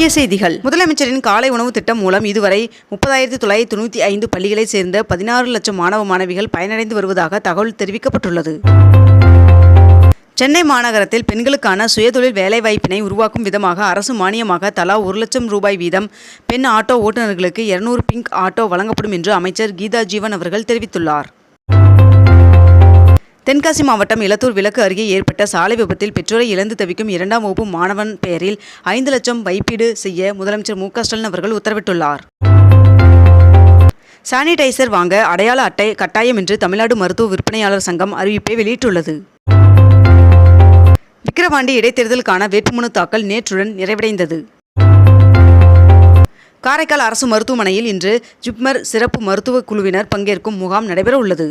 முக்கிய செய்திகள். முதலமைச்சரின் காலை உணவு திட்டம் மூலம் இதுவரை முப்பதாயிரத்தி தொள்ளாயிரத்தி தொண்ணூற்றி ஐந்து பள்ளிகளைச் சேர்ந்த பதினாறு லட்சம் மாணவ மாணவிகள் பயனடைந்து வருவதாக தகவல் தெரிவிக்கப்பட்டுள்ளது. சென்னை மாநகரத்தில் பெண்களுக்கான சுயதொழில் வேலைவாய்ப்பினை உருவாக்கும் விதமாக அரசு மானியமாக தலா ஒரு லட்சம் ரூபாய் வீதம் பெண் ஆட்டோ ஓட்டுநர்களுக்கு இருநூறு பிங்க் ஆட்டோ வழங்கப்படும் என்று அமைச்சர் கீதா ஜீவன் அவர்கள் தெரிவித்துள்ளார். தென்காசி மாவட்டம் இலத்தூர் விலக்கு அருகே ஏற்பட்ட சாலை விபத்தில் பெற்றோரை இழந்து தவிக்கும் இரண்டாம் வகுப்பு மாணவன் பெயரில் ஐந்து லட்சம் வைப்பீடு செய்ய முதலமைச்சர் மு ஸ்டாலின் அவர்கள் உத்தரவிட்டுள்ளார். சானிடைசர் வாங்க அடையாள அட்டை கட்டாயம் என்று தமிழ்நாடு மருத்துவ விற்பனையாளர் சங்கம் அறிவிப்பை வெளியிட்டுள்ளது. விக்கிரவாண்டி இடைத்தேர்தலுக்கான வேட்புமனு தாக்கல் நேற்றுடன் நிறைவடைந்தது. காரைக்கால் அரசு மருத்துவமனையில் இன்று ஜிப்மர் சிறப்பு மருத்துவ குழுவினர் பங்கேற்கும் முகாம் நடைபெற உள்ளது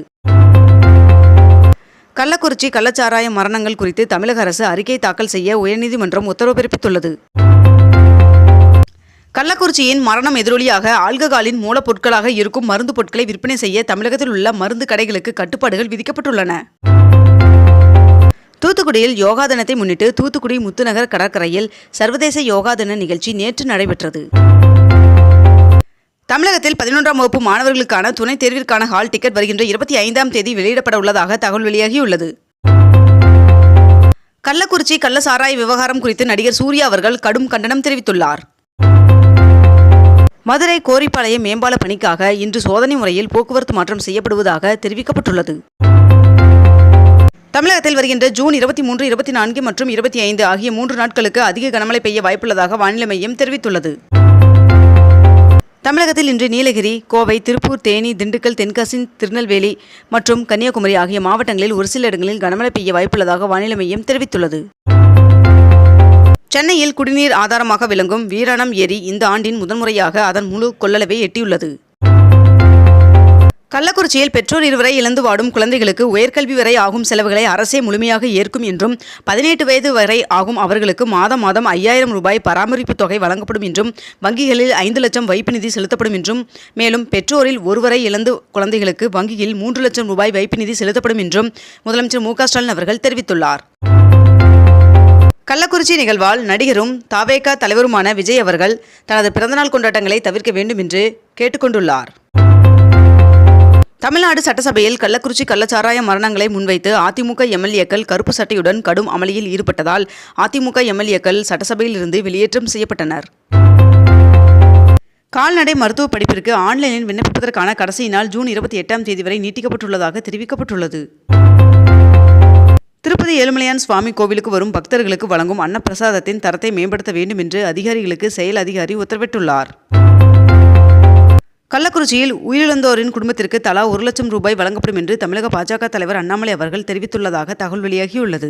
கள்ளக்குறிச்சி கள்ளச்சாராய மரணங்கள் குறித்து தமிழக அரசு அறிக்கை தாக்கல் செய்ய உயர்நீதிமன்றம் உத்தரவு பிறப்பித்துள்ளது. கள்ளக்குறிச்சியின் மரணம் எதிரொலியாக ஆல்ககாலின் மூலப்பொருட்களாக இருக்கும் மருந்து பொருட்களை விற்பனை செய்ய தமிழகத்தில் உள்ள மருந்து கடைகளுக்கு கட்டுப்பாடுகள் விதிக்கப்பட்டுள்ளன. தூத்துக்குடியில் யோகா தினத்தை முன்னிட்டு தூத்துக்குடி முத்துநகர் கடற்கரையில் சர்வதேச யோகா தின நிகழ்ச்சி நேற்று நடைபெற்றது. தமிழகத்தில் பதினொன்றாம் வகுப்பு மாணவர்களுக்கான துணைத் தேர்விற்கான ஹால் டிக்கெட் வருகின்ற இருபத்தி ஐந்தாம் தேதி வெளியிடப்பட உள்ளதாக தகவல் வெளியாகியுள்ளது. கள்ளக்குறிச்சி கள்ள சாராய விவகாரம் குறித்து நடிகர் சூர்யா அவர்கள் கடும் கண்டனம் தெரிவித்துள்ளார். மதுரை கோரிப்பாளையம் மேம்பால பணிக்காக இன்று சோதனை முறையில் போக்குவரத்து மாற்றம் செய்யப்படுவதாக தெரிவிக்கப்பட்டுள்ளது. தமிழகத்தில் வருகின்ற ஜூன் இருபத்தி மூன்று இருபத்தி நான்கு மற்றும் இருபத்தி ஐந்து ஆகிய மூன்று நாட்களுக்கு அதிக கனமழை பெய்ய வாய்ப்புள்ளதாக வானிலை மையம் தெரிவித்துள்ளது. தமிழகத்தில் இன்று நீலகிரி கோவை திருப்பூர் தேனி திண்டுக்கல் தென்காசி திருநெல்வேலி மற்றும் கன்னியாகுமரி ஆகிய மாவட்டங்களில் ஒரு சில இடங்களில் கனமழை பெய்ய வாய்ப்புள்ளதாக வானிலை மையம் தெரிவித்துள்ளது. சென்னையில் குடிநீர் ஆதாரமாக விளங்கும் வீராணம் ஏரி இந்த ஆண்டின் முதன்முறையாக அதன் முழு கொள்ளளவை எட்டியுள்ளது. கள்ளக்குறிச்சியில் பெற்றோர் இருவரை இழந்து வாடும் குழந்தைகளுக்கு உயர்கல்வி வரை ஆகும் செலவுகளை அரசே முழுமையாக ஏற்கும் என்றும் பதினெட்டு வயது வரை ஆகும் அவர்களுக்கு மாதம் மாதம் ஐயாயிரம் ரூபாய் பராமரிப்பு தொகை வழங்கப்படும் என்றும் வங்கிகளில் ஐந்து லட்சம் வைப்பு நிதி செலுத்தப்படும் என்றும் மேலும் பெற்றோரில் ஒருவரை இழந்து குழந்தைகளுக்கு வங்கியில் மூன்று லட்சம் ரூபாய் வைப்பு நிதி செலுத்தப்படும் என்றும் முதலமைச்சர் மு ஸ்டாலின் அவர்கள் தெரிவித்துள்ளார். கள்ளக்குறிச்சி நிகழ்வால் நடிகரும் தாவேகா தலைவருமான விஜய் அவர்கள் தனது பிறந்தநாள் கொண்டாட்டங்களை தவிர்க்க வேண்டும் என்று கேட்டுக்கொண்டுள்ளார். தமிழ்நாடு சட்டசபையில் கள்ளக்குறிச்சி கள்ளச்சாராய மரணங்களை முன்வைத்து அதிமுக எம்எல்ஏக்கள் கருப்பு சட்டையுடன் கடும் அமளியில் ஈடுபட்டதால் அதிமுக எம்எல்ஏக்கள் சட்டசபையில் இருந்து வெளியேற்றம் செய்யப்பட்டனர். கால்நடை மருத்துவ படிப்பிற்கு ஆன்லைனில் விண்ணப்பிப்பதற்கான கடைசி நாள் ஜூன் இருபத்தி எட்டாம் தேதி வரை நீட்டிக்கப்பட்டுள்ளதாக தெரிவிக்கப்பட்டுள்ளது. திருப்பதி ஏழுமலையான் சுவாமி கோவிலுக்கு வரும் பக்தர்களுக்கு வழங்கும் அன்னப்பிரசாதத்தின் தரத்தை மேம்படுத்த வேண்டும் என்று அதிகாரிகளுக்கு செயல் அதிகாரி உத்தரவிட்டுள்ளார். கள்ளக்குறிச்சியில் உயிரிழந்தோரின் குடும்பத்திற்கு தலா ஒரு லட்சம் ரூபாய் வழங்கப்படும் என்று தமிழக பாஜக தலைவர் அண்ணாமலை அவர்கள் தெரிவித்துள்ளதாக தகவல் வெளியாகியுள்ளது.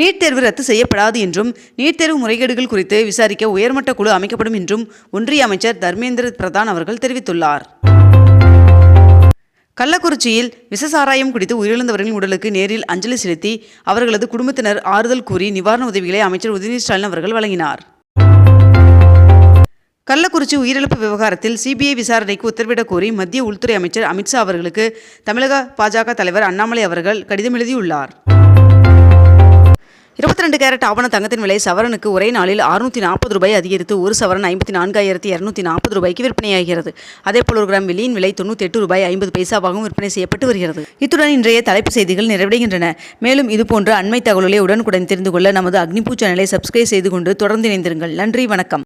நீட் தேர்வு ரத்து செய்யப்படாது என்றும் நீட் தேர்வு முறைகேடுகள் குறித்து விசாரிக்க உயர்மட்ட குழு அமைக்கப்படும் என்றும் ஒன்றிய அமைச்சர் தர்மேந்திர பிரதான் அவர்கள் தெரிவித்துள்ளார். கள்ளக்குறிச்சியில் விசசாராயம் குடித்து உயிரிழந்தவர்களின் உடலுக்கு நேரில் அஞ்சலி செலுத்தி அவர்களது குடும்பத்தினர் ஆறுதல் கூறி நிவாரண உதவிகளை அமைச்சர் உதயநிதி ஸ்டாலின் அவர்கள் வழங்கினார். கள்ளக்குறிச்சி உயிரிழப்பு விவகாரத்தில் சிபிஐ விசாரணைக்கு உத்தரவிடக் கோரி மத்திய உள்துறை அமைச்சர் அமித்ஷா அவர்களுக்கு தமிழக பாஜக தலைவர் அண்ணாமலை அவர்கள் கடிதம் எழுதியுள்ளார். இருபத்தி ரெண்டு கேரட் ஆவண தங்கத்தின் விலை சவரனுக்கு ஒரே நாளில் அறுநூற்றி நாற்பது ரூபாய் அதிகரித்து ஒரு சவரன் ஐம்பத்தி நான்காயிரத்தி இரநூத்தி நாற்பது ரூபாய்க்கு விற்பனையாகிறது. அதேபோல் ஒரு கிராம் வெள்ளியின் விலை தொண்ணூற்றி எட்டு ரூபாய் ஐம்பது பைசாவாகவும் விற்பனை செய்யப்பட்டு வருகிறது. இத்துடன் இன்றைய தலைப்பு செய்திகள் நிறைவடைகின்றன. மேலும் இதுபோன்ற அண்மை தகவல்களை உடனுக்குடன் தெரிந்து கொள்ள நமது அக்னிபூ சேனலை சப்ஸ்கிரைப் செய்து கொண்டு தொடர்ந்து இணைந்திருங்கள். நன்றி வணக்கம்.